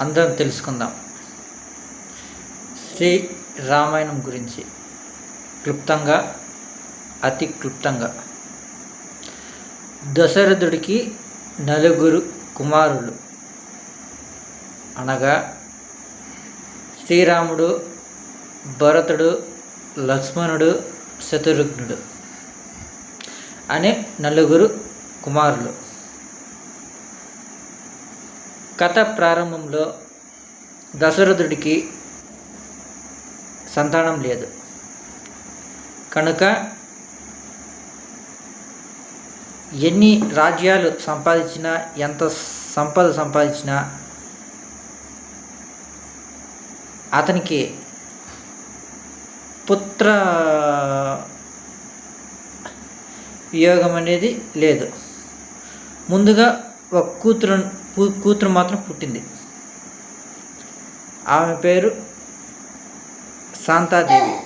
అందరం తెలుసుకుందాం. శ్రీ రామాయణం గురించి. క్లుప్తంగా అతి క్లుప్తంగా. దశరథుడికి నలుగురు కుమారులు. అనగా శ్రీరాముడు భరతుడు లక్ష్మణుడు శత్రుఘ్నుడు అనే నలుగురు కుమారులు. కథ ప్రారంభంలో దశరథుడికి సంతానం లేదు. కనుక ఎన్ని రాజ్యాలు సంపాదించినా ఎంత సంపద సంపాదించినా అతనికి పుత్ర వియోగం అనేది లేదు. ముందుగా ఒక కూతురు కూతురు మాత్రం పుట్టింది. ఆమె పేరు శాంతాదేవి.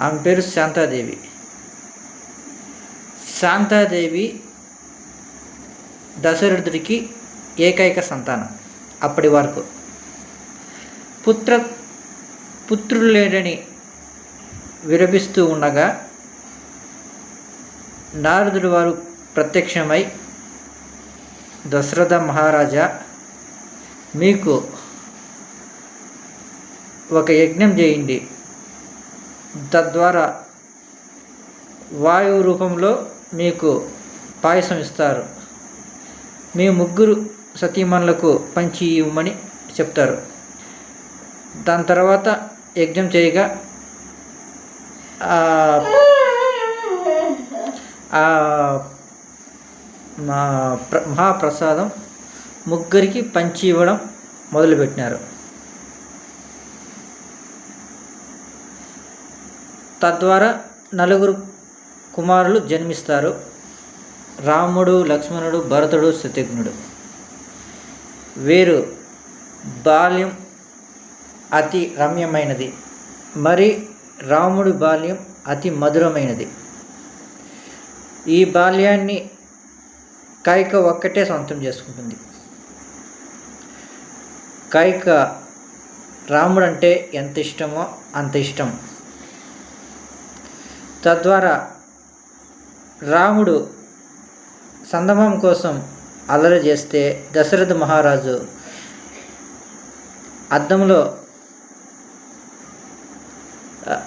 ఆమె పేరు శాంతాదేవి. శాంతాదేవి దశరథుడికి ఏకైక సంతానం అప్పటి వరకు. పుత్ర పుత్రులు లేడని ఉండగా నారదుడు వారు ప్రత్యక్షమై దశరథ మహారాజా మీకు ఒక యజ్ఞం చేయండి. తద్వారా వాయువు రూపంలో మీకు పాయసం ఇస్తారు. మీ ముగ్గురు సతీమణులకు పంచి ఇవ్వమని చెప్తారు. దాని తర్వాత యజ్ఞం చేయగా మహాప్రసాదం ముగ్గురికి పంచి ఇవ్వడం మొదలుపెట్టినారు. తద్వారా నలుగురు కుమారులు జన్మిస్తారు. రాముడు లక్ష్మణుడు భరతుడు శత్రుఘ్నుడు వీరు బాల్యం అతి రమ్యమైనది. మరి రాముడి బాల్యం అతి మధురమైనది. ఈ బాల్యాన్ని కైక ఒక్కటే సొంతం చేసుకుంటుంది. కైక రాముడు అంటే ఎంత ఇష్టమో అంత ఇష్టం. తద్వారా రాముడు సందమం కోసం అల్లరి చేస్తే దశరథ మహారాజు అద్దంలో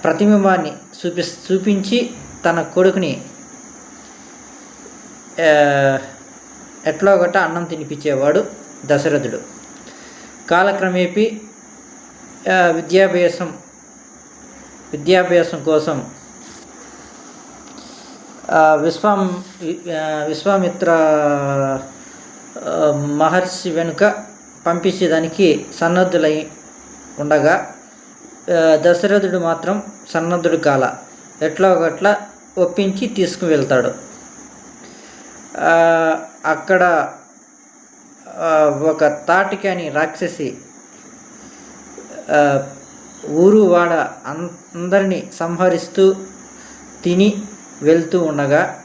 ప్రతిబింబాన్ని చూపి చూపించి తన కొడుకుని ఎట్లో గట్ట అన్నం తినిపించేవాడు దశరథుడు. కాలక్రమేపీ విద్యాభ్యాసం విద్యాభ్యాసం కోసం విశ్వం విశ్వాం విశ్వామిత్ర మహర్షి వెనుక పంపించేదానికి సన్నద్ధులై ఉండగా దశరథుడు మాత్రం సన్నద్ధుడు కాల. ఎట్లా ఒకట్లా ఒప్పించి తీసుకువెళ్తాడు. అక్కడ ఒక ఒక తాటికాని రాక్షసి ఊరు వాడ అందరినీ సంహరిస్తూ తిని వెళ్తూ ఉండగా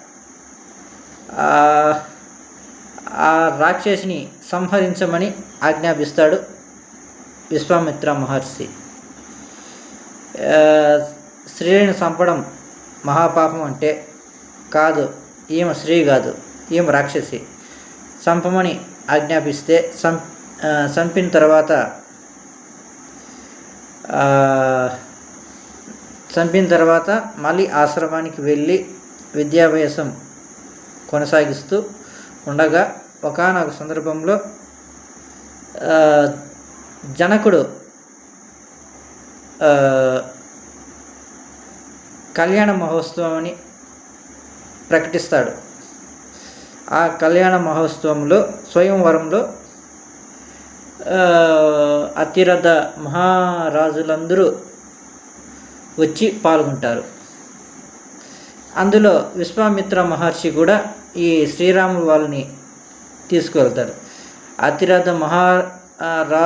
ఆ, రాక్షసిని సంహరించమని ఆజ్ఞాపిస్తాడు విశ్వామిత్ర మహర్షి. స్త్రీలను చంపడం మహాపాపం అంటే కాదు ఈమె స్త్రీ కాదు. ఈమె రాక్షసి? చంపమని ఆజ్ఞాపిస్తే సం చంపిన తర్వాత చంపిన తర్వాత మళ్ళీ ఆశ్రమానికి వెళ్ళి విద్యాభ్యాసం కొనసాగిస్తూ ఉండగా ఒకానొక సందర్భంలో జనకుడు కళ్యాణ మహోత్సవం అని ప్రకటిస్తాడు. ఆ కళ్యాణ మహోత్సవంలో స్వయంవరంలో అతిరథ మహారాజులందరూ వచ్చి పాల్గొంటారు. అందులో విశ్వామిత్ర మహర్షి కూడా ఈ శ్రీరాములు వాళ్ళని తీసుకువెళ్తారు. అతిరథ మహా రా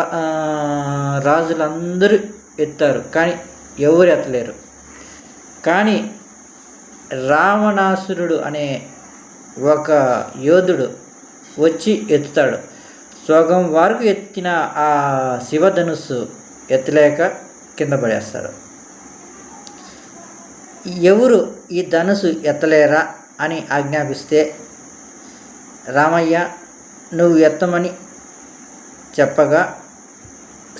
రాజులందరూ ఎత్తారు కానీ ఎవరు ఎత్తలేరు. కానీ రావణాసురుడు అనే ఒక యోధుడు వచ్చి ఎత్తుతాడు. సగం వరకు ఎత్తిన ఆ శివధనుస్సు ఎత్తలేక కింద పడేస్తాడు. ఎవరు ఈ ధనుసు ఎత్తలేరా అని ఆజ్ఞాపిస్తే రామయ్య నువ్వు ఎత్తమని చెప్పగా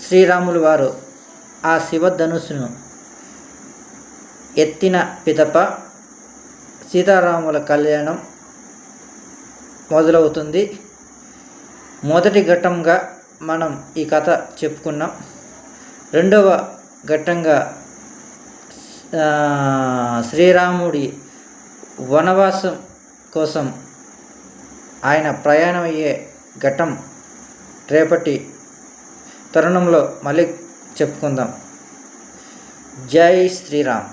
శ్రీరాములు వారు ఆ శివధనుసును ఎత్తిన పిదప సీతారాముల కళ్యాణం మొదలవుతుంది మొదటి ఘట్టంగా మనం ఈ కథ చెప్పుకున్నాం. రెండవ ఘట్టంగా శ్రీరాముడి వనవాసం కోసం ఆయన ప్రయాణం అయ్యే ఘట్టం రేపటి తరుణంలో మళ్ళీ చెప్పుకుందాం. జై శ్రీరామ్.